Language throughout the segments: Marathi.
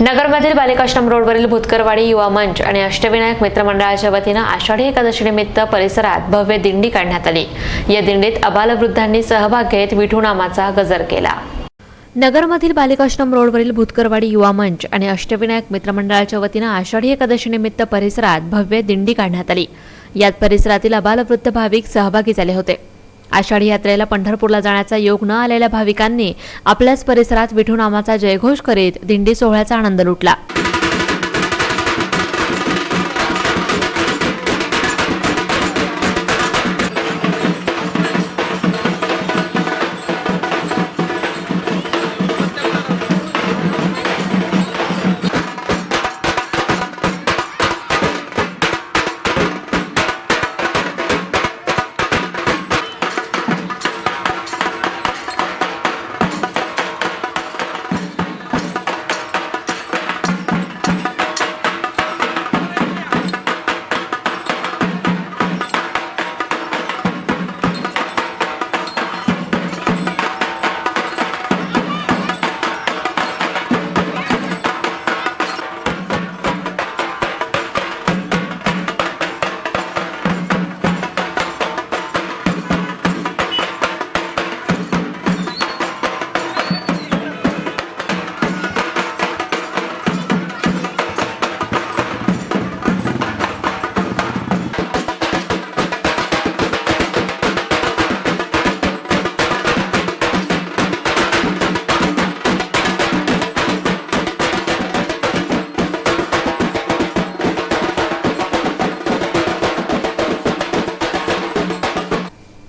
नगरमधील बालिकाश्रम रोडवरील भूतकरवाडी युवा मंच आणि अष्टविनायक मित्रमंडळाच्या वतीनं आषाढी एकादशी निमित्त परिसरात भव्य दिंडी काढण्यात आली. या दिंडीत अबालवृद्धांनी सहभाग घेत विठूनामाचा गजर केला. नगरमधील बालिकाश्रम रोडवरील भूतकरवाडी युवा मंच आणि अष्टविनायक मित्रमंडळाच्या वतीनं आषाढी एकादशी निमित्त परिसरात भव्य दिंडी काढण्यात आली. यात परिसरातील अबालवृद्ध भाविक सहभागी झाले होते. आषाढी यात्रेला पंढरपूरला जाण्याचा योग न आलेल्या भाविकांनी आपल्याच परिसरात विठुनामाचा जयघोष करीत दिंडी सोहळ्याचा आनंद लुटला.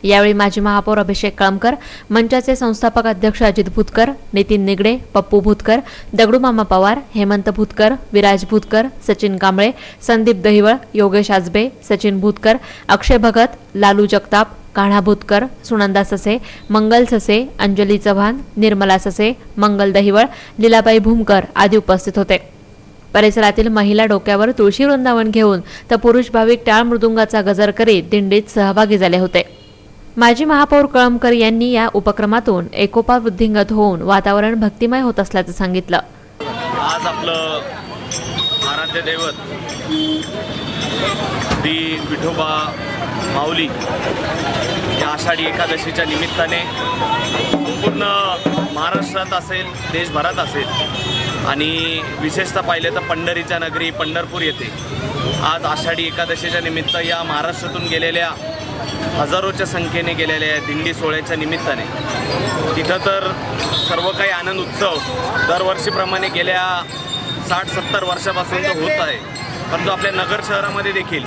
यावेळी माजी महापौर अभिषेक कळमकर मंचाचे संस्थापक अध्यक्ष अजित भूतकर नितीन निगडे पप्पू भूतकर दगडूमामा पवार हेमंत भूतकर विराज भूतकर सचिन कांबळे संदीप दहिवळ योगेश आजबे सचिन भूतकर अक्षय भगत लालू जगताप कान्हा भूतकर सुनंदा ससे मंगल ससे अंजली चव्हाण निर्मला ससे मंगल दहिवळ लीलाबाई भूमकर आदी उपस्थित होते. परिसरातील महिला डोक्यावर तुळशी वृंदावन घेऊन तर पुरुष भाविक टाळ मृदुंगाचा गजर करीत दिंडीत सहभागी झाले होते. माजी महापौर कळमकर यांनी या उपक्रमातून एकोपा वृद्धिंगत होऊन वातावरण भक्तिमय होत असल्याचं सांगितलं. आज आपलं आराध्य दैवत श्री विठोबा माऊली या आषाढी एकादशीच्या निमित्ताने संपूर्ण महाराष्ट्रात असेल देशभरात असेल आणि विशेषतः पाहिलं तर पंढरीच्या नगरी पंढरपूर येथे आज आषाढी एकादशीच्या निमित्त या महाराष्ट्रातून गेलेल्या हजारोच्या संख्येने गेलेल्या या दिंडी सोहळ्याच्या निमित्ताने. तिथं तर सर्व काही आनंद उत्सव दरवर्षीप्रमाणे गेल्या साठ सत्तर वर्षापासून तर होत आहे. परंतु आपल्या नगर शहरामध्ये देखील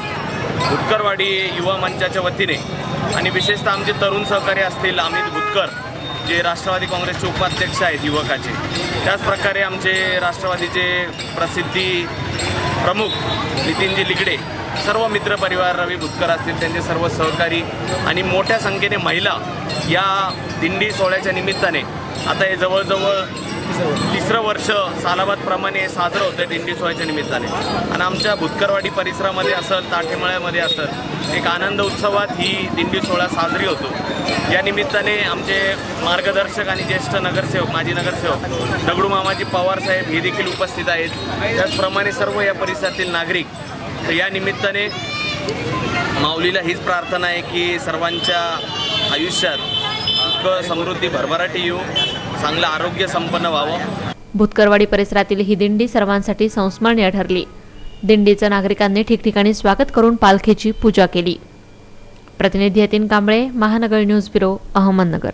भुतकरवाडी युवा मंचाच्या वतीने आणि विशेषतः आमचे तरुण सहकारी असतील अमित भुतकर जे राष्ट्रवादी काँग्रेसचे उपाध्यक्ष आहेत युवकाचे त्याचप्रकारे आमचे राष्ट्रवादीचे प्रसिद्धी प्रमुख नितीनजी लिगडे सर्व मित्रपरिवार रवी भुतकर असतील त्यांचे सर्व सहकारी आणि मोठ्या संख्येने महिला या दिंडी सोहळ्याच्या निमित्ताने आता हे जवळजवळ तिसरं वर्ष सालाबादप्रमाणे साजरं होतं दिंडी सोहळ्याच्या निमित्ताने. आणि आमच्या भुतकरवाडी परिसरामध्ये असेल ताठेमळ्यामध्ये असेल एक आनंद उत्सवात ही दिंडी सोहळा साजरी होतो. या निमित्ताने आमचे मार्गदर्शक आणि ज्येष्ठ नगरसेवक माजी नगरसेवक दगडू मामाजी पवार साहेब हे देखील उपस्थित आहेत. त्याचप्रमाणे सर्व या परिसरातील नागरिक तर या निमित्ताने माऊलीला हीच प्रार्थना आहे की सर्वांच्या आयुष्यात समृद्धी भरभराटी येऊ. चांगलं आरोग्य संपन्न व्हावं. भूतकरवाडी परिसरातील ही दिंडी सर्वांसाठी संस्मरणीय ठरली. दिंडीचं नागरिकांनी ठिकठिकाणी स्वागत करून पालखीची पूजा केली. प्रतिनिधी यतीन कांबळे महानगर न्यूज ब्युरो अहमदनगर.